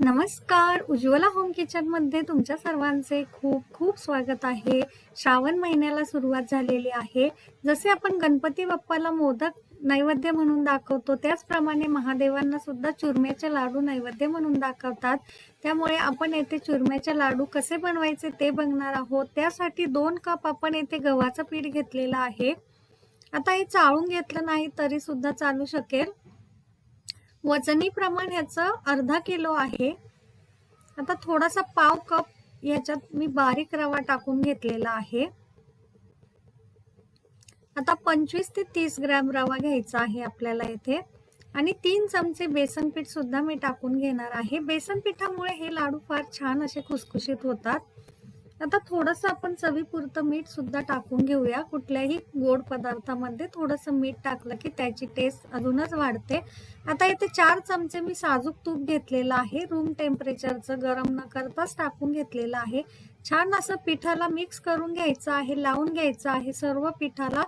नमस्कार. उज्ज्वला होम किचनमध्ये तुमच्या सर्वांचे खूप खूप स्वागत आहे. श्रावण महिन्याला सुरुवात झालेली आहे. जसे आपण गणपती बाप्पाला मोदक नैवेद्य म्हणून दाखवतो त्याचप्रमाणे महादेवांना सुद्धा चुरम्याचे लाडू नैवेद्य म्हणून दाखवतात. त्यामुळे आपण येथे चुरम्याचे लाडू कसे बनवायचे ते बघणार आहोत. त्यासाठी दोन कप आपण येथे गव्हाचं पीठ घेतलेलं आहे. आता हे चाळून घेतलं नाही तरी सुद्धा चालू शकेल. वजनी प्रमाण ह्याचं अर्धा किलो आहे. आता थोडासा पाव कप याच्यात मी बारीक रवा टाकून घेतलेला आहे. आता पंचवीस ते तीस ग्रॅम रवा घ्यायचा आहे आपल्याला इथे आणि तीन चमचे बेसन पीठ सुद्धा मी टाकून घेणार आहे. बेसन पिठामुळे हे लाडू फार छान असे खुसखुशीत होतात. आता थोडंसं आपण चवीपुरतं मीठ सुद्धा टाकून घेऊया. कुठल्याही गोड पदार्थामध्ये थोडंसं मीठ टाकलं की त्याची टेस्ट अजूनच वाढते. आता इथे चार चमचे मी साजूक तूप घेतलेलं आहे. रूम टेम्परेचरचं गरम न करताच टाकून घेतलेलं आहे. छान असं पिठाला मिक्स करून घ्यायचं आहे लावून घ्यायचं आहे. सर्व पिठाला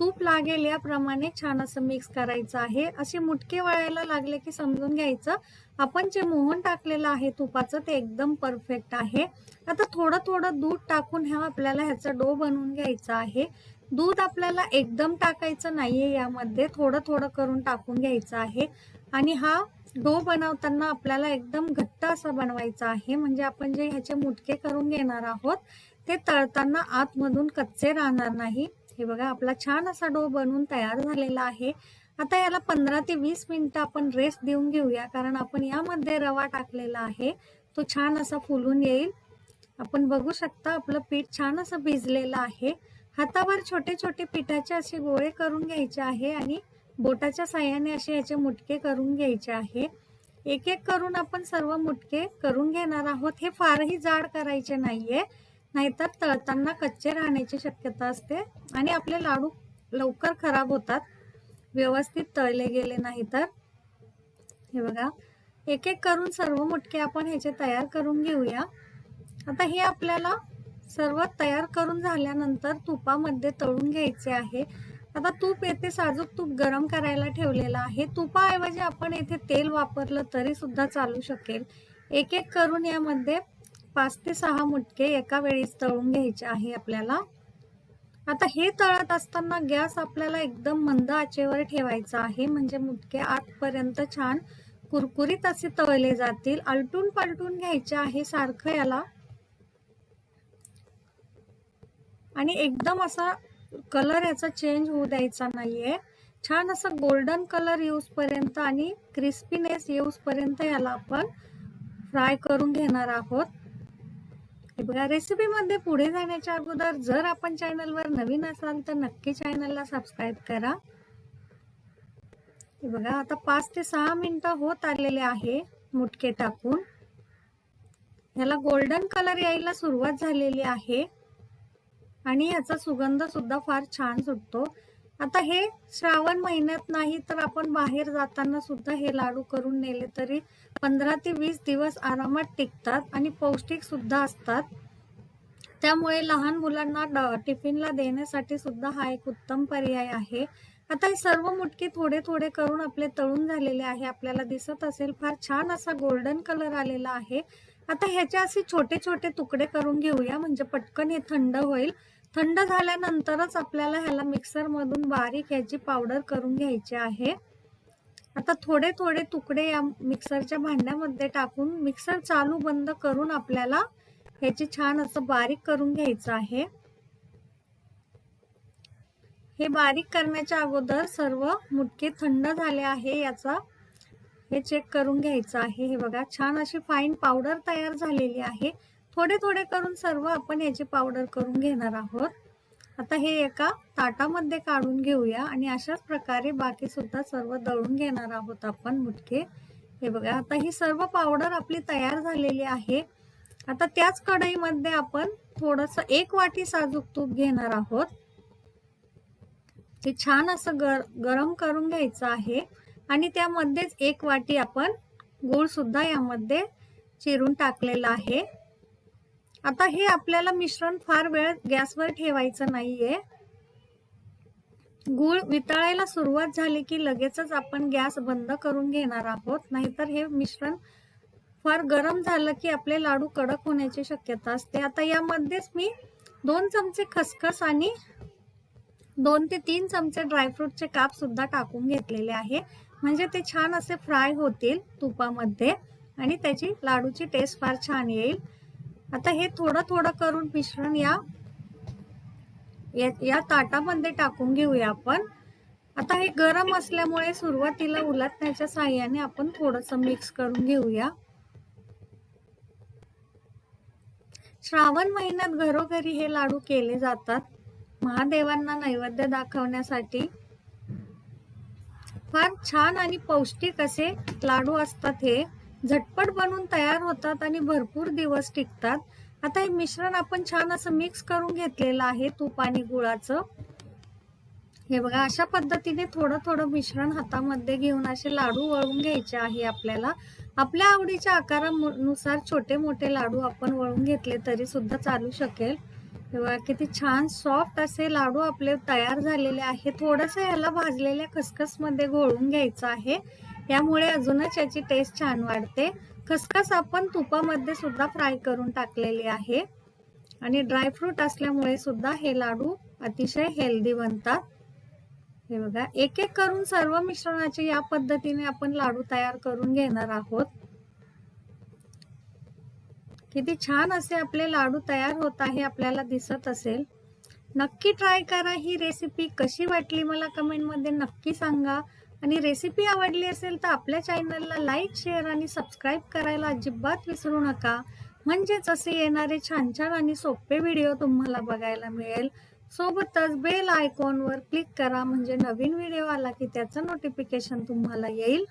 तूप लागेल याप्रमाणे छान असं मिक्स करायचं आहे. असे मुटके वळायला लागले की समजून घ्यायचं. आपण जे मोहन टाकलेलं आहे तुपाचं ते एकदम परफेक्ट आहे. आता थोडं थोडं दूध टाकून ह्या आपल्याला ह्याचा डो बनवून घ्यायचा आहे. दूध आपल्याला एकदम टाकायचं नाहीये यामध्ये. थोडं थोडं करून टाकून घ्यायचं आहे. आणि हा डो बनवताना आपल्याला एकदम घट्ट असा बनवायचा आहे. म्हणजे आपण जे ह्याचे मुटके करून घेणार आहोत ते तळताना आतमधून कच्चे राहणार नाही. हे बघा आपला छान असा डो बनवून तयार झालेला आहे. आता याला पंधरा ते वीस मिनिटं आपण रेस्ट देऊन घेऊया कारण आपण यामध्ये रवा टाकलेला आहे. तो छान असा फुलून येईल. आपण बघू शकता आपलं पीठ छान असं भिजलेलं आहे. हातावर छोटे छोटे पिठाचे असे गोळे करून घ्यायचे आहे आणि बोटाच्या साह्याने असे याचे मुटके करून घ्यायचे आहे. एक एक करून आपण सर्व मुटके करून घेणार आहोत. हे फारही जाड करायचे नाहीये. नाहीतर तळताना कच्चे राहण्याची शक्यता असते आणि आपले लाडू लवकर खराब होतात. व्यवस्थित तळले गेले नाही तर. हे बघा. एक एक करून सर्व मुटके आपण ह्याचे तयार करून घेऊया. आता हे आपल्याला सर्व तयार करून झाल्यानंतर तुपामध्ये तळून घ्यायचे आहे. आता तूप येथे साजूक तूप गरम करायला ठेवलेलं आहे. तुपाऐवजी आपण येथे तेल वापरलं तरी सुद्धा चालू शकेल. एक एक करून यामध्ये पाच ते सहा मुटके एका वेळीच तळून घ्यायचे आहे आपल्याला. आता हे तळत असताना गॅस आपल्याला एकदम मंद आचेवर ठेवायचा आहे. म्हणजे मुटके आतपर्यंत छान कुरकुरीत असे तळले जातील. आलटून पालटून घ्यायचे आहे सारखं याला. आणि एकदम असा कलर याचा चेंज होऊ द्यायचा नाहीये. छान असं गोल्डन कलर येऊस पर्यंत आणि क्रिस्पीनेस येऊस पर्यंत याला आपण फ्राय करून घेणार आहोत. बघा रेसिपीमध्ये पुढे जाण्याच्या अगोदर जर आपण चॅनलवर नवीन असाल तर नक्की चॅनलला सबस्क्राईब करा. हे बघा आता पाच ते सहा मिनिटं होत आलेले आहे मुटके टाकून. याला गोल्डन कलर यायला सुरुवात झालेली आहे. आणि याचा सुगंध सुद्धा फार छान सुटतो. आता हे श्रावण महिन्यात नाही तर आपण बाहेर जाताना सुद्धा हे लाडू करून नेले तरी पंधरा ते वीस दिवस आरामात टिकतात आणि पौष्टिक सुद्धा असतात. त्यामुळे लहान मुलांना टिफिनला देण्यासाठी सुद्धा हा एक उत्तम पर्याय आहे. आता हे सर्व मुटके थोडे थोडे करून आपले तळून झालेले आहे. आपल्याला दिसत असेल फार छान असा गोल्डन कलर आलेला आहे. आता ह्याचे असे छोटे छोटे तुकडे करून घेऊया. म्हणजे पटकन हे थंड होईल. थंड झाल्यानंतरच आपल्याला ह्याला मिक्सरमधून बारीक ह्याची पावडर करून घ्यायची आहे. आता थोडे थोडे तुकडे या मिक्सरच्या भांड्यामध्ये टाकून मिक्सर चालू बंद करून आपल्याला ह्याची छान असं बारीक करून घ्यायचं आहे. हे बारीक करण्याच्या अगोदर सर्व मुटके थंड झाले आहे याचा हे चेक करून घ्यायचं आहे. हे बघा छान अशी फाईन पावडर तयार झालेली आहे. थोडे थोडे करून सर्व आपण याची पावडर करून घेणार आहोत. आता हे एका ताटामध्ये काढून घेऊया आणि अशाच प्रकारे बाकी सुद्धा सर्व दळून घेणार आहोत आपण मुटके. हे बघा आता ही सर्व पावडर आपली तयार झालेली आहे. आता त्याच कढईमध्ये आपण थोडस एक वाटी साजूक तूप घेणार आहोत. ते छान असं गर गरम करून घ्यायचं आहे आणि त्यामध्येच एक वाटी आपण गूळ सुद्धा यामध्ये चिरून टाकलेला आहे. आता हे आपल्याला मिश्रण फार वेळ गॅसवर ठेवायचं नाहीये. गूळ वितळायला सुरुवात झाली की लगेचच आपण गॅस बंद करून घेणार आहोत. नाहीतर हे मिश्रण फार गरम झालं की आपले लाडू कडक होण्याची शक्यता असते. आता यामध्येच मी दोन चमचे खसखस आणि दोन ते तीन चमचे ड्रायफ्रूटचे काप सुद्धा टाकून घेतलेले आहे. म्हणजे ते छान असे फ्राय होतील तुपामध्ये आणि त्याची लाडूची टेस्ट फार छान येईल. आता हे थोडं थोडं करून मिश्रण या. या- ताटामध्ये टाकून घेऊया आपण. आता हे गरम असल्यामुळे सुरुवातीला उलटण्याच्या साह्याने आपण थोडस मिक्स करून घेऊया. श्रावण महिन्यात घरोघरी हे लाडू केले जातात. महादेवांना नैवेद्य दाखवण्यासाठी. फार छान आणि पौष्टिक असे लाडू असतात हे. झटपट बनून तयार होतात आणि भरपूर दिवस टिकतात. आता हे मिश्रण आपण छान असं मिक्स करून घेतलेलं आहे तूप आणि गुळाचं. हे बघा अशा पद्धतीने थोडं थोडं मिश्रण हातामध्ये घेऊन असे लाडू वळून घ्यायचे आहे आपल्याला. आपल्या आवडीच्या आकारानुसार छोटे मोठे लाडू आपण वळून घेतले तरी सुद्धा चालू शकेल. तेव्हा किती छान सॉफ्ट असे लाडू आपले तयार झालेले आहे. थोडंसं याला भाजलेल्या खसखसमध्ये घोळून घ्यायचं आहे. यामुळे अजूनच याची टेस्ट छान वाढते. खसखस आपण तुपामध्ये सुद्धा फ्राय करून टाकलेली आहे. आणि ड्रायफ्रूट असल्यामुळे सुद्धा हे लाडू अतिशय हेल्दी बनतात. हे बघा एक एक करून सर्व मिश्रणाचे या पद्धतीने आपण लाडू तयार करून घेणार आहोत. किती छान असे आपले लाडू तयार होत आहे आपल्याला दिसत असेल. नक्की ट्राय करा ही रेसिपी कशी वाटली मला कमेंटमध्ये नक्की सांगा. आणि रेसिपी आवडली असेल तर आपल्या चॅनलला लाईक शेअर आणि सबस्क्राईब करायला अजिबात विसरू नका. म्हणजेच असे येणारे छान छान आणि सोपे व्हिडिओ तुम्हाला बघायला मिळेल. सोबतच बेल आयकॉनवर क्लिक करा म्हणजे नवीन व्हिडिओ आला की त्याचं नोटिफिकेशन तुम्हाला येईल.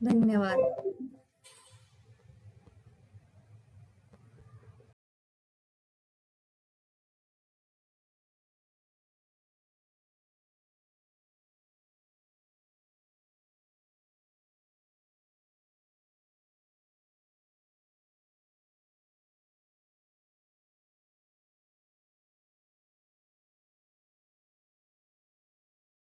धन्यवाद.